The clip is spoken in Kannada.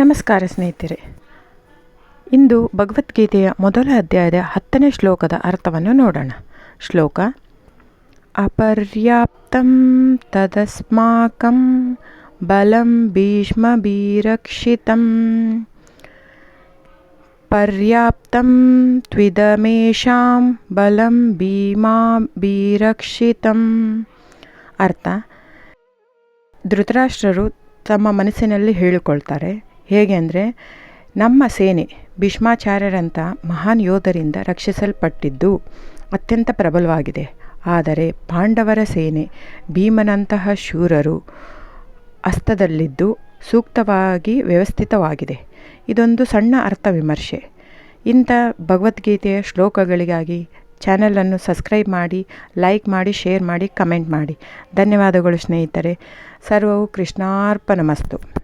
ನಮಸ್ಕಾರ ಸ್ನೇಹಿತರೆ. ಇಂದು ಭಗವದ್ಗೀತೆಯ ಮೊದಲ ಅಧ್ಯಾಯದ ಹತ್ತನೇ ಶ್ಲೋಕದ ಅರ್ಥವನ್ನು ನೋಡೋಣ. ಶ್ಲೋಕ, ಅಪರ್ಯಾಪ್ತಂ ತದಸ್ಮಾಕಂ ಬಲಂ ಭೀಷ್ಮಭೀರಕ್ಷಿತಂ ಪರ್ಯಾಪ್ತಂ ತ್ವಿದಮೇಷಾಂ ಬಲಂ ಭೀಮಾಭಿರಕ್ಷಿತಂ. ಅರ್ಥ? ಧೃತರಾಷ್ಟ್ರರು ತಮ್ಮ ಮನಸ್ಸಿನಲ್ಲಿ ಹೇಳಿಕೊಳ್ತಾರೆ ಹೇಗೆ ಅಂದರೆ, ನಮ್ಮ ಸೇನೆ ಭೀಷ್ಮಾಚಾರ್ಯರಂಥ ಮಹಾನ್ ಯೋಧರಿಂದ ರಕ್ಷಿಸಲ್ಪಟ್ಟಿದ್ದು ಅತ್ಯಂತ ಪ್ರಬಲವಾಗಿದೆ. ಆದರೆ ಪಾಂಡವರ ಸೇನೆ ಭೀಮನಂತಹ ಶೂರರು ಅಸ್ತದಲ್ಲಿದ್ದು ಸೂಕ್ತವಾಗಿ ವ್ಯವಸ್ಥಿತವಾಗಿದೆ. ಇದೊಂದು ಸಣ್ಣ ಅರ್ಥ ವಿಮರ್ಶೆ. ಇಂಥ ಭಗವದ್ಗೀತೆಯ ಶ್ಲೋಕಗಳಿಗಾಗಿ ಚಾನಲನ್ನು ಸಬ್ಸ್ಕ್ರೈಬ್ ಮಾಡಿ, ಲೈಕ್ ಮಾಡಿ, ಶೇರ್ ಮಾಡಿ, ಕಮೆಂಟ್ ಮಾಡಿ. ಧನ್ಯವಾದಗಳು ಸ್ನೇಹಿತರೆ. ಸರ್ವವು ಕೃಷ್ಣಾರ್ಪಣಮಸ್ತು.